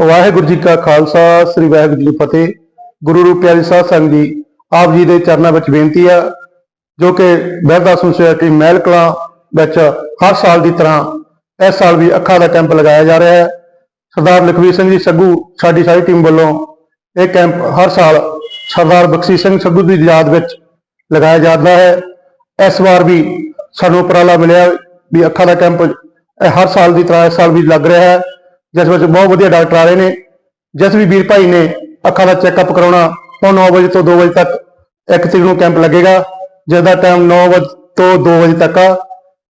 ਵਾਹਿਗੁਰੂ ਜੀ ਕਾ ਖਾਲਸਾ, ਸ੍ਰੀ ਵਾਹਿਗੁਰੂ ਜੀ ਫਤਿਹ। ਗੁਰੂ ਰੂਪ ਪਿਆਰੀ ਸਾਧ ਸੰਗਤ ਜੀ, ਆਪ ਜੀ ਦੇ ਚਰਨਾਂ ਵਿੱਚ ਬੇਨਤੀ ਆ, ਜੋ ਕਿ ਬਹਿਦਾ ਸੁਸਾਇਟੀ ਮਹਿਲ ਕਲਾਂ ਵਿੱਚ ਹਰ ਸਾਲ ਦੀ ਤਰ੍ਹਾਂ ਇਸ ਸਾਲ ਵੀ ਅੱਖਾਂ ਦਾ ਕੈਂਪ ਲਗਾਇਆ ਜਾ ਰਿਹਾ ਹੈ। ਸਰਦਾਰ ਲਖਵੀਰ ਸਿੰਘ ਜੀ ਸੱਗੂ, ਸਾਡੀ ਸਾਰੀ ਟੀਮ ਵੱਲੋਂ ਇਹ ਕੈਂਪ ਹਰ ਸਾਲ ਸਰਦਾਰ ਬਖਸ਼ੀ ਸਿੰਘ ਸੱਗੂ ਦੀ ਯਾਦ ਵਿੱਚ ਲਗਾਇਆ ਜਾਂਦਾ ਹੈ। ਇਸ ਵਾਰ ਵੀ ਸਾਨੂੰ ਉਪਰਾਲਾ ਮਿਲਿਆ ਵੀ ਅੱਖਾਂ ਦਾ ਕੈਂਪ ਹਰ ਸਾਲ ਦੀ ਤਰ੍ਹਾਂ ਇਸ ਸਾਲ ਵੀ ਲੱਗ ਰਿਹਾ ਹੈ। ਜਿਸ ਵਿੱਚ ਬਹੁਤ ਵਧੀਆ ਡਾਕਟਰ ਆ ਰਹੇ ਨੇ, ਜਿਸ ਵੀ ਵੀਰ ਭਾਈ ਨੇ ਅੱਖਾਂ ਦਾ ਚੈੱਕਅਪ ਕਰਾਉਣਾ ਉਹ 9 ਵਜੇ ਤੋਂ 2 ਵਜੇ ਤੱਕ ਇੱਕ ਤਰੀਕ ਨੂੰ ਕੈਂਪ ਲੱਗੇਗਾ ਜਿਸ ਦਾ ਟਾਈਮ 9 ਵਜੇ ਤੋਂ 2 ਵਜੇ ਤੱਕ ਆ।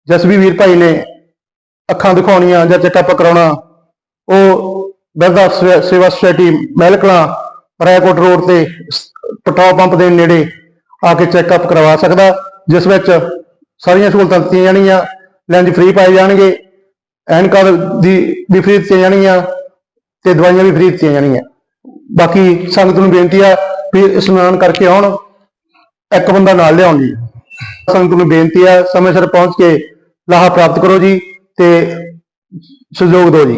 ਜਿਸ ਵੀ ਵੀਰ ਭਾਈ ਨੇ ਅੱਖਾਂ ਦਿਖਾਉਣੀਆਂ ਜਾਂ ਚੈੱਕਅਪ ਕਰਾਉਣਾ, ਉਹ ਬਰਦਾ ਸੇਵਾ ਸੁਸਾਇਟੀ ਮਹਿਲਕਲਾਂ, ਰਾਏਕੋਟ ਰੋਡ ਤੇ ਸ- ਪੈਟਰੋਲ ਪੰਪ ਦੇ ਨੇੜੇ ਆ ਕੇ ਚੈੱਕਅਪ ਕਰਵਾ ਸਕਦਾ, ਜਿਸ ਵਿੱਚ ਸਾਰੀਆਂ ਸਹੂਲਤਾਂ ਦਿੱਤੀਆਂ ਜਾਣਗੀਆਂ ਲੈਂਜ ਫ੍ਰੀ ਪਾਏ ਜਾਣਗੇ ਐਨਕਾਂ ਦੀ, ਵੀ ਫ੍ਰੀ ਦਿੱਤੀਆਂ ਜਾਣਗੀਆਂ ਤੇ ਦਵਾਈਆਂ ਵੀ ਫ੍ਰੀ ਦਿੱਤੀਆਂ ਜਾਣਗੀਆਂ। ਬਾਕੀ ਸੰਗਤ ਨੂੰ ਬੇਨਤੀ ਆ ਵੀ ਇਸ਼ਨਾਨ ਕਰਕੇ ਆਉਣ, ਇੱਕ ਬੰਦਾ ਨਾਲ ਲਿਆਉਣ ਜੀ। ਸੰਗਤ ਨੂੰ ਬੇਨਤੀ ਆ ਸਮੇਂ ਸਿਰ ਪਹੁੰਚ ਕੇ ਲਾਹਾ ਪ੍ਰਾਪਤ ਕਰੋ ਜੀ ਤੇ ਸਹਿਯੋਗ ਦਿਓ ਜੀ।